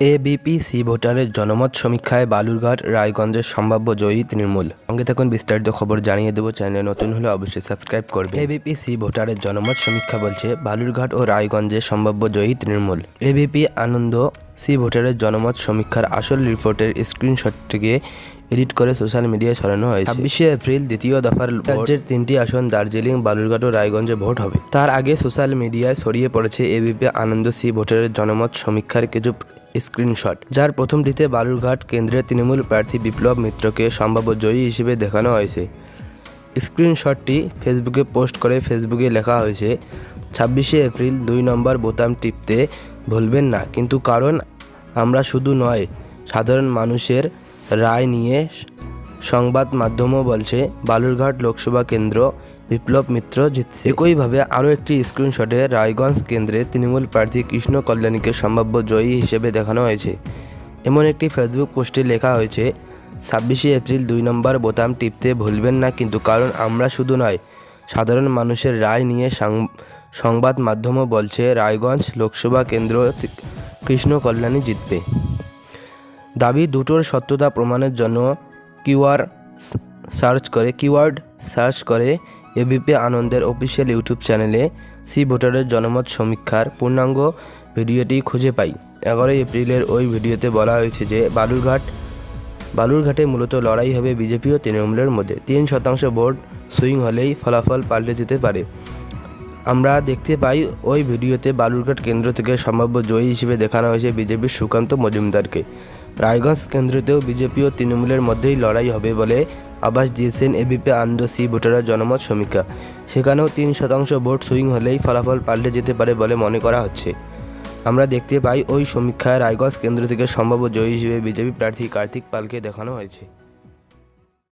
ABP C ভোটারের জনমত সমীক্ষায় বালুরঘাট, রায়গঞ্জের সম্ভাব্য জয়ী তৃণমূল। সঙ্গে থাকুন বিস্তারিত খবর জানিয়ে দেবো চ্যানেলে নতুন হলে অবশ্যই সাবস্ক্রাইব করবে এবিপি সি ভোটারের জনমত সমীক্ষা বলছে, বালুরঘাট ও রায়গঞ্জে সম্ভাব্য জয়ী তৃণমূল। এবিপি আনন্দ সি ভোটারের জনমত সমীক্ষার আসল রিপোর্টের স্ক্রিনশটটিকে এডিট করে সোশ্যাল মিডিয়ায় ছড়ানো হয়েছে। ছাব্বিশে এপ্রিল দ্বিতীয় দফার রাজ্যের তিনটি আসন দার্জিলিং, বালুরঘাট ও রায়গঞ্জে ভোট হবে। তার আগে সোশ্যাল মিডিয়ায় ছড়িয়ে পড়েছে এবিপি আনন্দ সি ভোটারের জনমত সমীক্ষার কিছু স্ক্রিনশট, যার প্রথমটিতে বালুরঘাট কেন্দ্রের তৃণমূল প্রার্থী বিপ্লব মিত্রকে সম্ভাব্য জয়ী হিসেবে দেখানো হয়েছে। স্ক্রিনশটটি ফেসবুকে পোস্ট করে ফেসবুকে লেখা হয়েছে, ছাব্বিশে এপ্রিল দুই নম্বর বোতাম টিপতে ভুলবেন না, কিন্তু কারণ আমরা শুধু নয়, সাধারণ মানুষের রায় নিয়ে সংবাদ মাধ্যমও বলছে, বালুরঘাট লোকসভা কেন্দ্র বিপ্লব মিত্র জিতছে। একইভাবে আরও একটি স্ক্রিনশটে রায়গঞ্জ কেন্দ্রে তৃণমূল প্রার্থী কৃষ্ণ কল্যাণীকে সম্ভাব্য জয়ী হিসেবে দেখানো হয়েছে। এমন একটি ফেসবুক পোস্টে লেখা হয়েছে, ছাব্বিশে এপ্রিল দুই নম্বর বোতাম টিপতে ভুলবেন না কিন্তু কারণ আমরা শুধু নয়, সাধারণ মানুষের রায় নিয়ে সংবাদ মাধ্যমও বলছে, রায়গঞ্জ লোকসভা কেন্দ্র কৃষ্ণ কল্যাণী জিতবে। দাবি দুটোর সত্যতা প্রমাণের জন্য কিউআর সার্চ করে, কিওয়ার্ড সার্চ করে এবিপি আনন্দের অফিসিয়াল ইউটিউব চ্যানেলে সি ভোটারের জনমত সমীক্ষার পূর্ণাঙ্গ ভিডিওটি খুঁজে পাই। এগারোই এপ্রিলের ওই ভিডিওতে বলা হয়েছে যে, বালুরঘাট, বালুরঘাটে মূলত লড়াই হবে বিজেপি ও তৃণমূলের মধ্যে। তিন শতাংশ ভোট সুইং হলেই ফলাফল পাল্টে যেতে পারে। আমরা দেখতে পাই, ওই ভিডিওতে বালুরঘাট কেন্দ্র থেকে সম্ভাব্য জয়ী হিসেবে দেখানো হয়েছে বিজেপির সুকান্ত মজুমদারকে। রায়গঞ্জ কেন্দ্রতেও বিজেপি ও তৃণমূলের মধ্যেই লড়াই হবে বলে আভাস দিয়েছেন এবিপি আনন্দ সি ভোটারের জনমত সমীক্ষা সেখানেও তিন শতাংশ ভোট সুইং হলেই ফলাফল পাল্টে যেতে পারে বলে মনে করা হচ্ছে। আমরা দেখতে পাই ওই সমীক্ষায় রায়গঞ্জ কেন্দ্র থেকে সম্ভাব্য জয়ী হিসেবে বিজেপি প্রার্থী কার্তিক পালকে দেখানো হয়েছে।